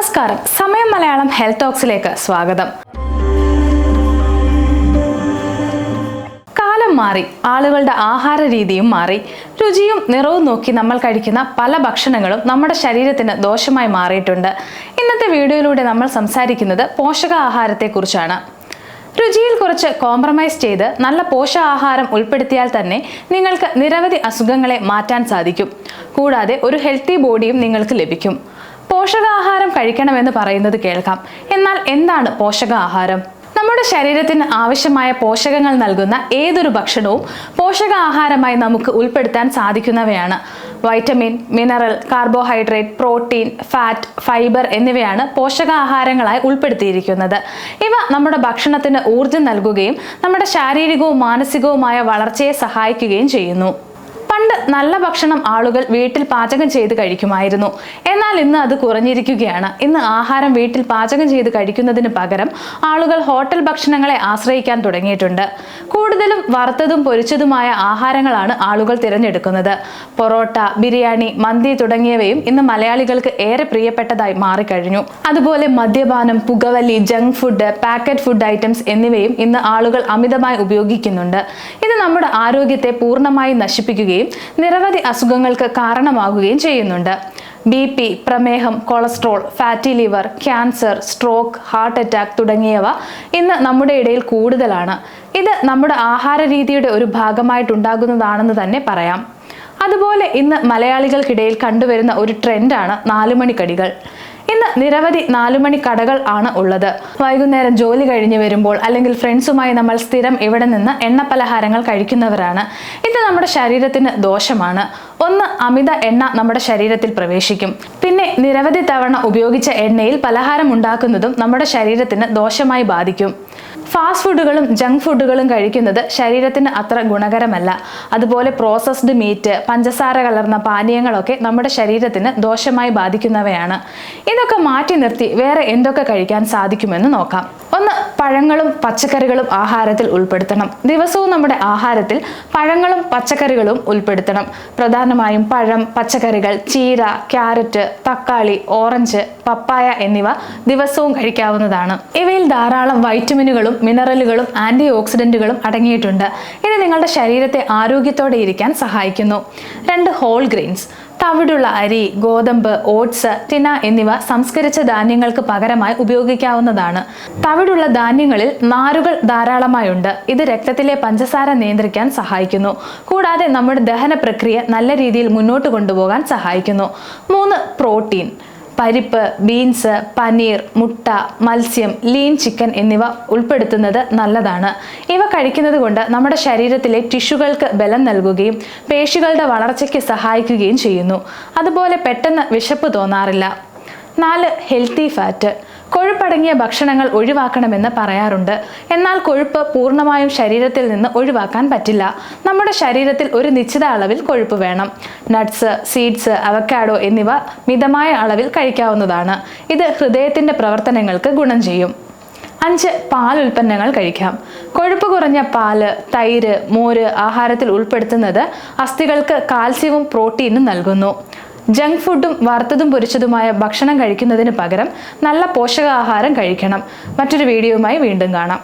നമസ്കാരം. സമയം മലയാളം ഹെൽത്ത് ടോക്സിലേക്ക് സ്വാഗതം. കാലം മാറി ആളുകളുടെ ആഹാര രീതിയും മാറി. രുചിയും നിറവും നോക്കി നമ്മൾ കഴിക്കുന്ന പല ഭക്ഷണങ്ങളും നമ്മുടെ ശരീരത്തിന് ദോഷമായി മാറിയിട്ടുണ്ട്. ഇന്നത്തെ വീഡിയോയിലൂടെ നമ്മൾ സംസാരിക്കുന്നത് പോഷകാഹാരത്തെക്കുറിച്ചാണ്. രുചിയിൽ കുറച്ച് കോംപ്രമൈസ് ചെയ്ത് നല്ല പോഷകാഹാരം ഉൾപ്പെടുത്തിയാൽ തന്നെ നിങ്ങൾക്ക് നിരവധി അസുഖങ്ങളെ മാറ്റാൻ സാധിക്കും. കൂടാതെ ഒരു ഹെൽത്തി ബോഡിയും നിങ്ങൾക്ക് ലഭിക്കും. പോഷകാഹാരം കഴിക്കണമെന്ന് പറയുന്നത് കേൾക്കാം. എന്നാൽ എന്താണ് പോഷകാഹാരം? നമ്മുടെ ശരീരത്തിന് ആവശ്യമായ പോഷകങ്ങൾ നൽകുന്ന ഏതൊരു ഭക്ഷണവും പോഷകാഹാരമായി നമുക്ക് ഉൾപ്പെടുത്താൻ സാധിക്കുന്നവയാണ്. Vitamin mineral carbohydrate protein fat fibre എന്നിവയാണ് പോഷകാഹാരങ്ങളായി ഉൾപ്പെടുത്തിയിരിക്കുന്നത്. ഇവ നമ്മുടെ ഭക്ഷണത്തിന് ഊർജം നൽകുകയും നമ്മുടെ ശാരീരികവും മാനസികവുമായ വളർച്ചയെ സഹായിക്കുകയും ചെയ്യുന്നു. പണ്ട് നല്ല ഭക്ഷണം ആളുകൾ വീട്ടിൽ പാചകം ചെയ്ത് കഴിക്കുമായിരുന്നു. എന്നാൽ ഇന്ന് അത് കുറഞ്ഞിരിക്കുകയാണ്. ഇന്ന് ആഹാരം വീട്ടിൽ പാചകം ചെയ്ത് കഴിക്കുന്നതിന് പകരം ആളുകൾ ഹോട്ടൽ ഭക്ഷണങ്ങളെ ആശ്രയിക്കാൻ തുടങ്ങിയിട്ടുണ്ട്. കൂടുതലും വറുത്തതും പൊരിച്ചതുമായ ആഹാരങ്ങളാണ് ആളുകൾ തിരഞ്ഞെടുക്കുന്നത്. പൊറോട്ട ബിരിയാണി മന്തി തുടങ്ങിയവയും ഇന്ന് മലയാളികൾക്ക് ഏറെ പ്രിയപ്പെട്ടതായി മാറിക്കഴിഞ്ഞു. അതുപോലെ മദ്യപാനം പുകവലി junk food packet food items എന്നിവയും ഇന്ന് ആളുകൾ അമിതമായി ഉപയോഗിക്കുന്നുണ്ട്. ഇത് നമ്മുടെ ആരോഗ്യത്തെ പൂർണമായി നശിപ്പിക്കുകയും നിരവധി അസുഖങ്ങൾക്ക് കാരണമാകുകയും ചെയ്യുന്നുണ്ട്. ബി പി പ്രമേഹം cholesterol fatty liver cancer stroke heart attack തുടങ്ങിയവ ഇന്ന് നമ്മുടെ ഇടയിൽ കൂടുതലാണ്. ഇത് നമ്മുടെ ആഹാര രീതിയുടെ ഒരു ഭാഗമായിട്ടുണ്ടാകുന്നതാണെന്ന് തന്നെ പറയാം. അതുപോലെ ഇന്ന് മലയാളികൾക്കിടയിൽ കണ്ടുവരുന്ന ഒരു ട്രെൻഡാണ് നാലുമണിക്കടികൾ. നിരവധി നാലുമണി കടകൾ ആണ് ഉള്ളത്. വൈകുന്നേരം ജോലി കഴിഞ്ഞ് വരുമ്പോൾ അല്ലെങ്കിൽ ഫ്രണ്ട്സുമായി നമ്മൾ സ്ഥിരം ഇവിടെ നിന്ന് എണ്ണ പലഹാരങ്ങൾ കഴിക്കുന്നവരാണ്. ഇത് നമ്മുടെ ശരീരത്തിന് ദോഷമാണ്. ഒന്ന് അമിത എണ്ണ നമ്മുടെ ശരീരത്തിൽ പ്രവേശിക്കും. പിന്നെ നിരവധി തവണ ഉപയോഗിച്ച എണ്ണയിൽ പലഹാരം ഉണ്ടാക്കുന്നതും നമ്മുടെ ശരീരത്തിന് ദോഷമായി ബാധിക്കും. ഫാസ്റ്റ് ഫുഡുകളും ജങ്ക് ഫുഡുകളും കഴിക്കുന്നത് ശരീരത്തിന് അത്ര ഗുണകരമല്ല. അതുപോലെ പ്രോസസ്ഡ് മീറ്റ് പഞ്ചസാര കലർന്ന പാനീയങ്ങളൊക്കെ നമ്മുടെ ശരീരത്തിന് ദോഷമായി ബാധിക്കുന്നവയാണ്. ഇതൊക്കെ മാറ്റി നിർത്തി വേറെ എന്തൊക്കെ കഴിക്കാൻ സാധിക്കുമെന്ന് നോക്കാം. ഒന്ന് പഴങ്ങളും പച്ചക്കറികളും ആഹാരത്തിൽ ഉൾപ്പെടുത്തണം. ദിവസവും നമ്മുടെ ആഹാരത്തിൽ പഴങ്ങളും പച്ചക്കറികളും ഉൾപ്പെടുത്തണം. പ്രധാനമായും പഴം പച്ചക്കറികൾ ചീര ക്യാരറ്റ് തക്കാളി ഓറഞ്ച് പപ്പായ എന്നിവ ദിവസവും കഴിക്കാവുന്നതാണ്. ഇവയിൽ ധാരാളം വൈറ്റമിനുകളും മിനറലുകളും ആന്റി ഓക്സിഡന്റുകളും അടങ്ങിയിട്ടുണ്ട്. ഇത് നിങ്ങളുടെ ശരീരത്തെ ആരോഗ്യത്തോടെ ഇരിക്കാൻ സഹായിക്കുന്നു. രണ്ട് ഹോൾ ഗ്രെയിൻസ് തവിടുള്ള അരി ഗോതമ്പ് ഓട്സ് തിന എന്നിവ സംസ്കരിച്ച ധാന്യങ്ങൾക്ക് പകരമായി ഉപയോഗിക്കാവുന്നതാണ്. തവിടുള്ള ധാന്യങ്ങളിൽ നാരുകൾ ധാരാളമായുണ്ട്. ഇത് രക്തത്തിലെ പഞ്ചസാര നിയന്ത്രിക്കാൻ സഹായിക്കുന്നു. കൂടാതെ നമ്മുടെ ദഹന പ്രക്രിയ നല്ല രീതിയിൽ മുന്നോട്ട് കൊണ്ടുപോകാൻ സഹായിക്കുന്നു. മൂന്ന് പ്രോട്ടീൻ പരിപ്പ് ബീൻസ് പനീർ മുട്ട മത്സ്യം ലീൻ ചിക്കൻ എന്നിവ ഉൾപ്പെടുത്തുന്നത് നല്ലതാണ്. ഇവ കഴിക്കുന്നത് കൊണ്ട് നമ്മുടെ ശരീരത്തിലെ ടിഷ്യൂകൾക്ക് ബലം നൽകുകയും പേശികളുടെ വളർച്ചയ്ക്ക് സഹായിക്കുകയും ചെയ്യുന്നു. അതുപോലെ പെട്ടെന്ന് വിശപ്പ് തോന്നാറില്ല. നാല് ഹെൽത്തി ഫാറ്റ് കൊഴുപ്പടങ്ങിയ ഭക്ഷണങ്ങൾ ഒഴിവാക്കണമെന്ന് പറയാറുണ്ട്. എന്നാൽ കൊഴുപ്പ് പൂർണമായും ശരീരത്തിൽ നിന്ന് ഒഴിവാക്കാൻ പറ്റില്ല. നമ്മുടെ ശരീരത്തിൽ ഒരു നിശ്ചിത അളവിൽ കൊഴുപ്പ് വേണം. നട്ട്സ് സീഡ്സ് അവക്കാഡോ എന്നിവ മിതമായ അളവിൽ കഴിക്കാവുന്നതാണ്. ഇത് ഹൃദയത്തിന്റെ പ്രവർത്തനങ്ങൾക്ക് ഗുണം ചെയ്യും. അഞ്ച് പാൽ ഉൽപ്പന്നങ്ങൾ കഴിക്കാം. കൊഴുപ്പ് കുറഞ്ഞ പാൽ തൈര് മോര് ആഹാരത്തിൽ ഉൾപ്പെടുത്തുന്നത് അസ്ഥികൾക്ക് കാൽസ്യവും പ്രോട്ടീനും നൽകുന്നു. ജങ്ക് ഫുഡും വറുത്തതും പൊരിച്ചതുമായ ഭക്ഷണം കഴിക്കുന്നതിന് പകരം നല്ല പോഷകാഹാരം കഴിക്കണം. മറ്റൊരു വീഡിയോയുമായി വീണ്ടും കാണാം.